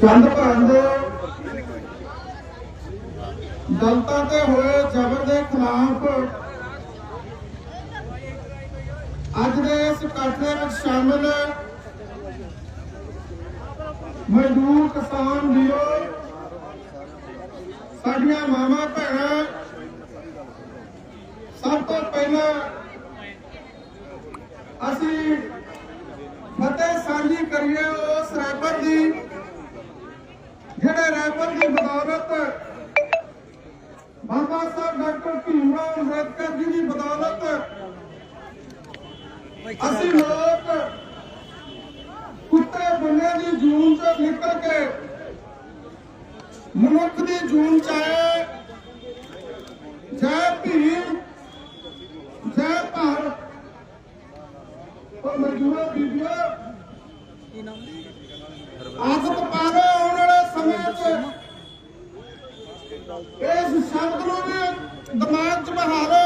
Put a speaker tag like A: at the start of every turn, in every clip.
A: ਚੰਦ ਭਾਨ ਦੇ ਦਲਤਾਂ ਤੇ ਹੋਏ ਜ਼ਬਰ ਦੇ ਖਿਲਾਫ ਅੱਜ ਦੇ ਇਸ ਇਕੱਠ ਦੇ ਵਿੱਚ ਸ਼ਾਮਲ ਮਜ਼ਦੂਰ ਕਿਸਾਨ ਵੀਰੋ, ਸਾਡੀਆਂ ਮਾਵਾਂ ਭੈਣਾਂ, ਸਭ ਤੋਂ ਪਹਿਲਾਂ ਅਸੀਂ ਫਤਿਹ ਸਾਂਝੀ ਕਰੀਏ ਉਸ ਰੈਪਰ ਦੀ। ਜਿਹੜੇ ਰੈਪਰ ਦੀ ਬਦੌਲਤ। ਬਾਬਾ ਸਾਹਿਬ ਡਾਕਟਰ ਭੀਮਰਾਓ ਅੰਬੇਦਕਰ ਜੀ ਦੀ ਬਦੌਲਤ। ਅਸੀਂ ਲੋਕ ਕੁੱਤੇ ਬੰਨੇ ਦੀ ਜੂਨ ਚੋਂ ਨਿਕਲ ਕੇ ਮਨੁੱਖ ਦੀ ਜੂਨ ਚ ਆਏ ਜੈ ਭੀਮ, ਜੈ ਭਾਰਤ। ਉਹ ਮਜ਼ਦੂਰੋ ਬੀਬੀਓ ਆਦਤ ਪਾਵੇ ਆਉਣ ਇਸ ਸ਼ਬਦ ਨੂੰ ਵੀ ਦਿਮਾਗ 'ਚ ਬਹਾਲੋ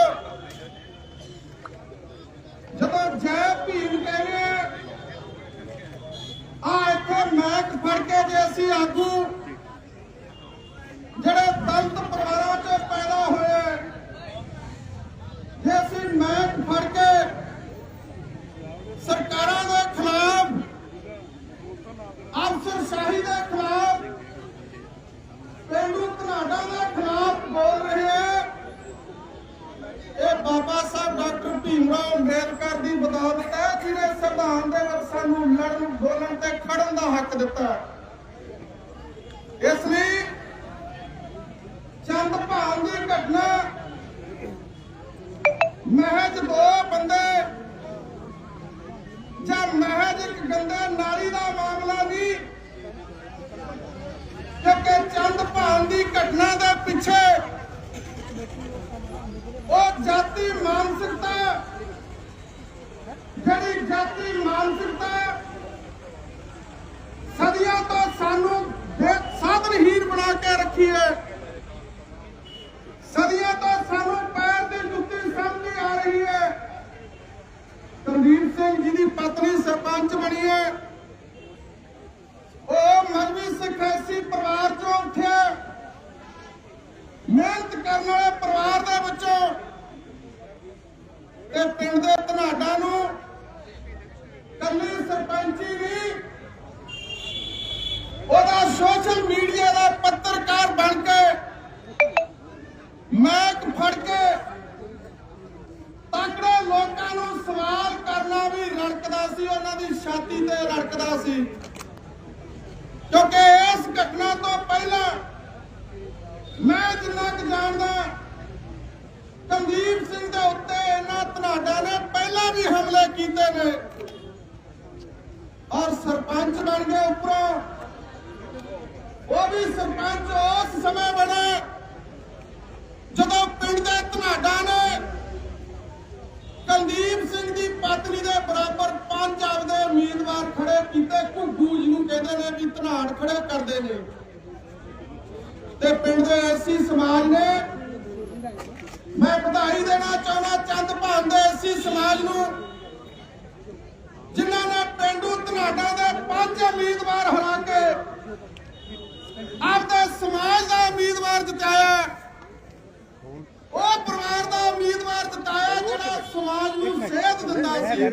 A: ਜਦੋਂ ਜੈ ਭੀਮ ਕਹਿੰਦੇ ਆ ਇੱਥੇ ਮੈਕ ਫੜ ਕੇ ਜੇ ਅਸੀਂ ਆਗੂ ਜਿਹੜੇ ਦਲਿਤ ਪਰਿਵਾਰਾਂ 'ਚ ਪੈਦਾ ਹੋਏ ਜੇ ਅਸੀਂ ਮੈਕ ਫੜ ਕੇ ਸਰਕਾਰਾਂ ਦੇ ਖਿਲਾਫ ਅਫਸਰਸ਼ਾਹੀ ਦੇ ਖਿਲਾਫ ਪੇਂਡੂ ਘਨਾਡਾ ਦੇ ਖਿਲਾਫ ਬੋਲ ਰਹੇ ਹੈ ਇਹ ਬਾਬਾ ਸਾਹਿਬ ਡਾਕਟਰ ਭੀਮਰਾਓ ਅੰਬੇਦਕਰ ਦੀ ਬਦੌਲਤ ਹੈ ਜਿਹਨੇ ਸੰਵਿਧਾਨ ਦੇ ਵਿੱਚ ਸਾਨੂੰ ਬੋਲਣ ਤੇ ਖੜਨ ਦਾ ਹੱਕ ਦਿੱਤਾ ਇਸ ਲਈ ਚੰਦ ਭਾਨ ਦੀ ਘਟਨਾ ਮਹਿਜ ਦੋ ਬੰਦੇ, ਜਾਂ ਮਹਿਜ ਇੱਕ ਗੰਦਾ ਨਾਲੀ ਦਾ ਮਾਮਲਾ ਨਹੀਂ ਕਿਉਂਕਿ ਚੰਦ ਭਾਨ ਦੀ ਘਟਨਾ ਦੇ ਪਿੱਛੇ ਉਹ ਜਾਤੀ ਮਾਨਸਿਕਤਾ, ਜਿਹੜੀ ਜਾਤੀ ਮਾਨਸਿਕ ਸਦੀਆਂ ਤੋਂ ਸਾਨੂੰ ਬੇ- ਸਾਧਨਹੀਣ ਬਣਾ ਕੇ ਰੱਖੀ ਹੈ। ਸਦੀਆਂ ਤੋਂ ਸਾਨੂੰ ਪੈਰ ਦੀ ਜੁੱਤੀ ਸਮਝੀ ਆ ਰਹੀ ਹੈ। ਕੁਲਦੀਪ ਸਿੰਘ ਜੀ ਦੀ ਪਤਨੀ ਸਰਪੰਚ ਬਣੀ ਹੈ ਉਹ ਮਜਬੀ ਸਿੱਖਾਸੀ ਪਰਿਵਾਰ ਚੋਂ ਉੱਠਿਆ ਮਿਹਨਤ ਕਰਨ ਵਾਲੇ ਪਰਿਵਾਰ ਦੇ ਵਿੱਚੋਂ ਇਹ ਪਿੰਡ ਦੇ ਧਨਾਡਾ ਨੂੰ ਕੱਲੀ ਸਰਪੰਚੀ ਨਹੀਂ ਉਹਦਾ ਸੋਸ਼ਲ ਮੀਡੀਆ ਦਾ ਪੱਤਰਕਾਰ ਬਣ ਕੇ ਮੈਕ ਫੜ ਕੇ ਤਕੜੇ ਲੋਕਾਂ ਨੂੰ ਸਵਾਲ ਕਰਨਾ ਵੀ ਰੜਕਦਾ ਸੀ, ਉਹਨਾਂ ਦੀ ਛਾਤੀ ਤੇ ਰੜਕਦਾ ਸੀ। ਕਿਉਂਕਿ ਇਸ ਘਟਨਾ ਤੋਂ ਪਹਿਲਾਂ ਮੈਂ ਜਿੰਨਾ ਕੁ ਜਾਣਦਾ ਕੁਲਦੀਪ ਸਿੰਘ ਦੇ ਉੱਤੇ ਇਹਨਾਂ ਧਨਾਡਾ ਨੇ ਪਹਿਲਾਂ ਵੀ ਹਮਲੇ ਕੀਤੇ ਨੇ। ਔਰ ਸਰਪੰਚ ਬਣ ਗਏ ਉੱਪਰੋਂ। ਉਹ ਵੀ ਸਰਪੰਚ ਉਸ ਸਮੇਂ ਬਣੇ। ਕਹਿੰਦੇ ਖੜੇ ਕਰਦੇ ਨੇ। ਤੇ ਪਿੰਡ ਦੇ ਐਸੀ ਸਮਾਜ ਨੇ, ਮੈਂ ਵਧਾਈ ਦੇਣਾ ਚਾਹੁੰਦਾ ਚੰਦ ਭਾਨ ਦੇ ਐਸੀ ਸਮਾਜ ਨੂੰ, ਜਿਨ੍ਹਾਂ ਨੇ ਪਿੰਡੂ ਧਨਾਡਾ ਦੇ ਪੰਜ ਉਮੀਦਵਾਰ ਹਰਾ ਕੇ ਆਪਦੇ ਸਮਾਜ ਦਾ ਉਮੀਦਵਾਰ ਜਿਤਾਇਆ। ਉਹ ਪਰਿਵਾਰ ਦਾ ਉਮੀਦਵਾਰ ਜਿਤਾਇਆ, ਜਿਹੜਾ ਸਮਾਜ ਨੂੰ ਸੇਧ ਦਿੰਦਾ ਸੀ।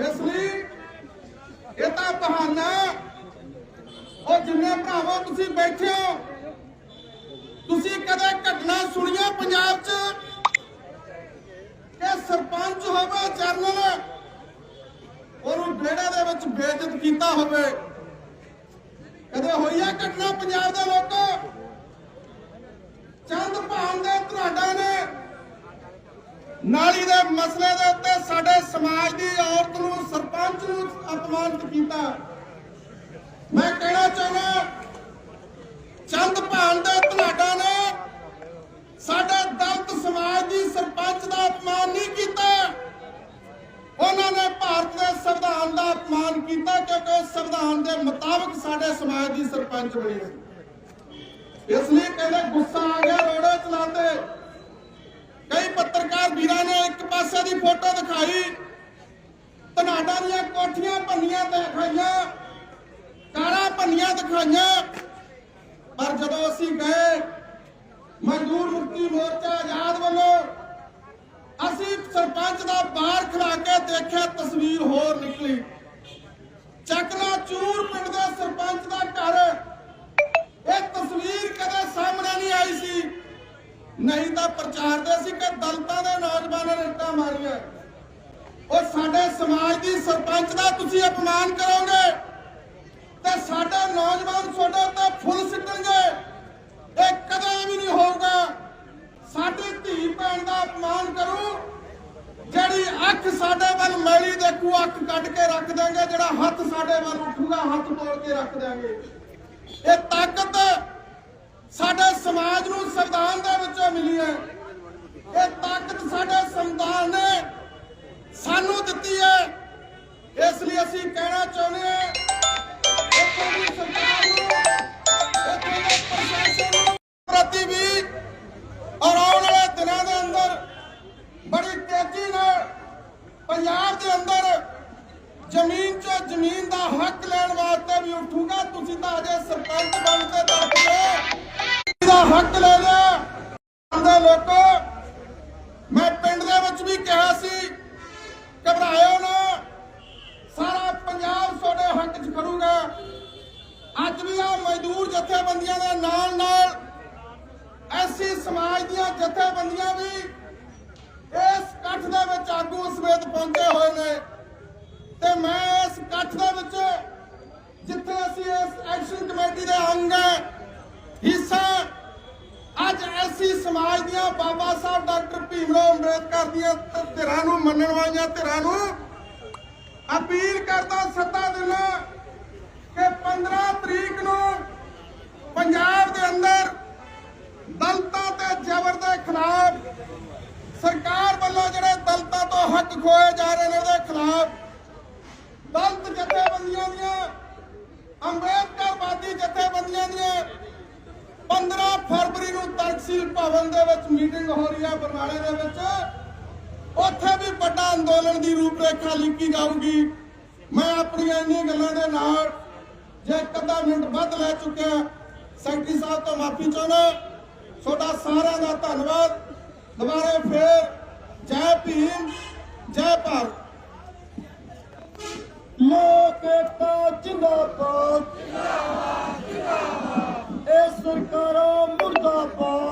A: ਇਸ ਲਈ ਇਹ ਤਾਂ ਬਹਾਨਾ ਉਹ ਜਿੰਨੇ ਭਰਾਵੋ ਤੁਸੀਂ ਬੈਠੇ ਹੋ, ਤੁਸੀਂ ਕਦੇ ਘਟਨਾ ਸੁਣੀਆਂ ਪੰਜਾਬ 'ਚ? ਕਿ ਸਰਪੰਚ ਹੋਵੇ ਜਰਨਲ ਉਹਨੂੰ ਬੇੜੇ ਦੇ ਵਿੱਚ ਬੇਇੱਜ਼ਤ ਕੀਤਾ ਹੋਵੇ। ਕਦੇ ਹੋਈ ਆ ਘਟਨਾ ਪੰਜਾਬ ਦੇ ਲੋਕਾਂ ਨਾਲੀ ਦੇ ਮਸਲੇ ਦੇ ਉੱਤੇ ਸਾਡੇ ਸਮਾਜ ਦੀ ਔਰਤ ਨੂੰ ਸਰਪੰਚ ਨੂੰ ਅਪਮਾਨਿਤ ਕੀਤਾ। ਮੈਂ ਕਹਿਣਾ ਚਾਹੁੰਦਾ ਚੰਦ ਭਾਨ ਦੇ ਧਨਾਡਾ ਨੇ ਸਾਡੇ ਦਲਿਤ ਸਮਾਜ ਦੀ ਸਰਪੰਚ ਦਾ ਅਪਮਾਨ ਨਹੀਂ ਕੀਤਾ। ਉਹਨਾਂ ਨੇ ਭਾਰਤ ਦੇ ਸੰਵਿਧਾਨ ਦਾ ਅਪਮਾਨ ਕੀਤਾ ਕਿਉਂਕਿ ਸੰਵਿਧਾਨ ਦੇ ਮੁਤਾਬਕ ਸਾਡੇ ਸਮਾਜ ਦੀ ਸਰਪੰਚ ਬਣੀ ਹੈ। ਇਸ ਲਈ ਕਹਿੰਦੇ ਗੁੱਸਾ ਆ ਗਿਆ ਰੋੜੇ ਚਲਾਉਂਦੇ। ਪੱਤਰਕਾਰ ਵੀਰਾਂ ਨੇ ਇੱਕ ਪਾਸੇ ਦੀ ਫੋਟੋ ਦਿਖਾਈ। ਧਨਾਡਾ ਦੀਆਂ ਕੋਠੀਆਂ ਭੰਨੀਆਂ ਦਿਖਾਈਆਂ। ਕਾਰਾਂ ਭੰਨੀਆਂ ਦਿਖਾਈਆਂ। ਪਰ ਜਦੋਂ ਅਸੀਂ ਗਏ, ਮਜ਼ਦੂਰ ਮੁਕਤੀ ਮੋਰਚਾ ਆਜ਼ਾਦ ਵੱਲੋਂ, ਅਸੀਂ ਸਰਪੰਚ ਦਾ ਬਾਹਰ ਖੜਾ ਕੇ ਦੇਖਿਆ, ਤਸਵੀਰ ਹੋਰ ਨਿਕਲੀ। ਚੱਕਲਾ ਚੂਰ ਪਿੰਡ ਦੇ ਸਰਪੰਚ ਦਾ ਘਰ ਨਹੀਂ ਤਾਂ ਪ੍ਰਚਾਰਦੇ ਸੀ ਕਿ ਦਲਤਾਂ ਦੇ ਨੌਜਵਾਨਾਂ ਨੇ ਇੱਟਾਂ ਮਾਰੀਆਂ। ਉਹ ਸਾਡੇ ਸਮਾਜ ਦੀ ਸਰਪੰਚ ਦਾ ਤੁਸੀਂ ਅਪਮਾਨ ਕਰੋਗੇ ਤੇ ਸਾਡੇ ਨੌਜਵਾਨ ਤੁਹਾਡੇ ਉੱਤੇ ਫੁੱਲ ਸਿੱਟਣਗੇ। ਇਹ ਕਦੇ ਵੀ ਨਹੀਂ ਹੋਊਗਾ। ਸਾਡੀ ਧੀ ਭੈਣ ਦਾ ਅਪਮਾਨ ਕਰੂ, ਜਿਹੜੀ ਅੱਖ ਸਾਡੇ ਵੱਲ ਮੈਲੀ ਦੇਖੂ ਅੱਖ ਕੱਢ ਕੇ ਰੱਖ ਦਾਂਗੇ ਜਿਹੜਾ ਹੱਥ ਸਾਡੇ ਵੱਲ ਉੱਠੂਗਾ, ਹੱਥ ਤੋੜ ਕੇ ਰੱਖ ਦਾਂਗੇ ਇਹ ਤਾਕਤ ਸਾਡੇ ਸਮਾਜ ਨੂੰ ਸੰਵਿਧਾਨ ਦੇ ਵਿੱਚੋਂ ਮਿਲੀ ਹੈ। ਇਹ ਤਾਕਤ ਸਾਡੇ ਸੰਵਿਧਾਨ ਨੇ ਸਾਨੂੰ ਦਿੱਤੀ ਹੈ। ਇਸ ਲਈ ਅਸੀਂ ਕਹਿਣਾ ਚਾਹੁੰਦੇ ਹਾਂ, ਇੱਥੋਂ ਦੀ ਸਰਕਾਰ ਨੂੰ, ਇੱਥੋਂ ਦੇ ਪ੍ਰਸ਼ਾਸਨ ਨੂੰ ਪ੍ਰਤੀ ਵੀ ਔਰ ਆਉਣ ਵਾਲੇ ਦਿਨਾਂ ਦੇ ਅੰਦਰ ਬੜੀ ਤੇਜ਼ੀ ਨਾਲ ਪੰਜਾਬ ਦੇ ਅੰਦਰ ਜ਼ਮੀਨ ਚ ਜ਼ਮੀਨ ਦਾ ਹੱਕ ਲੈਣ ਵਾਸਤੇ ਵੀ ਉੱਠੂਗਾ। ਤੁਸੀਂ ਤਾਂ ਅਜੇ ਸਰਪੰਚ ਬਣ ਕੇ ਹੱਕ ਲੈ ਲਿਆ। ਦੇ ਲੋਕੋ, ਮੈਂ ਪਿੰਡ ਦੇ ਵਿੱਚ ਵੀ ਕਿਹਾ ਸੀ, ਘਬਰਾਇਓ ਨਾ। ਸਾਰਾ ਪੰਜਾਬ ਤੁਹਾਡੇ ਹੱਕ 'ਚ ਖੜੂਗਾ। ਅੱਜ ਵੀ ਆ ਮਜ਼ਦੂਰ ਜਥੇਬੰਦੀਆਂ ਦੇ ਨਾਲ ਨਾਲ ਐਸੀ ਸਮਾਜ ਦੀਆਂ ਜਥੇਬੰਦੀਆਂ ਵੀ ਇਸ ਇਕੱਠ ਦੇ ਵਿੱਚ ਆਗੂ ਸਮੇਤ ਪਹੁੰਚੇ ਹੋਏ ਨੇ। ਤੇ ਮੈਂ ਇਸ ਇਕੱਠ ਦੇ ਵਿੱਚ ਜਿੱਥੇ ਅਸੀਂ ਇਸ ਐਕਸ਼ਨ ਕਮੇਟੀ ਦੇ ਅੰਗ ਹੈ ਹਿੱਸਾ ਅੱਜ ਸਮਾਜ ਦੀਆਂ ਬਾਬਾ ਸਾਹਿਬ ਡਾਕਟਰ ਭੀਮਰਾਓ ਅੰਬੇਦਕਰ ਦੀਆਂ ਧਿਰਾਂ ਨੂੰ ਮੰਨਣ ਵਾਲੀਆਂ ਧਿਰਾਂ ਨੂੰ ਅਪੀਲ ਕਰਦਾ ਸੱਦਾ ਦਿਨਾ ਕਿ 15 ਤਰੀਕ ਨੂੰ ਪੰਜਾਬ ਦੇ ਅੰਦਰ ਦਲਤਾਂ ਤੇ ਜ਼ਬਰ ਦੇ ਖਿਲਾਫ ਸਰਕਾਰ ਵੱਲੋਂ ਜਿਹੜੇ ਦਲਤਾਂ ਤੋਂ ਹੱਕ ਖੋਏ ਜਾ ਰਹੇ ਨੇ ਉਹਦੇ ਖਿਲਾਫ ਦਲਤ ਜਥੇਬੰਦੀਆਂ ਦੀਆਂ, ਅੰਬੇਦਕਰਵਾਦੀ ਜਥੇਬੰਦੀਆਂ ਦੀਆਂ 15 ਫਰਵਰੀ ਨੂੰ ਭਵਨ ਦੇ ਵਿੱਚ ਮੀਟਿੰਗ ਹੋ ਰਹੀ ਹੈ ਬਰਨਾਲੇ ਦੇ ਵਿੱਚ। ਉੱਥੇ ਵੀ ਵੱਡਾ ਅੰਦੋਲਨ ਦੀ ਰੂਪਰੇਖਾ ਲਿਖੀ ਜਾਊਗੀ। ਮੈਂ ਆਪਣੀਆਂ ਇੰਨੀਆਂ ਗੱਲਾਂ ਦੇ ਨਾਲ ਜੇ ਇੱਕ ਮਿੰਟ ਵੱਧ ਲੈ ਚੁੱਕਿਆ ਸੈਕਟਰੀ ਸਾਹਿਬ ਤੋਂ ਮਾਫੀ ਚਾਹੁੰਦਾ ਤੁਹਾਡਾ ਸਾਰਿਆਂ ਦਾ ਧੰਨਵਾਦ। ਦੁਬਾਰੇ ਫੇਰ ਜੈ ਭੀਮ, ਜੈ ਭਾਰਤ।
B: ਲੋਕ ਜਿੰਦਾਬਾਦ ਜਿੰਦਾਬਾਦ। ਜਿੰਦਾਬਾਦ ਇਹ ਸਰਕਾਰਾਂ Oh.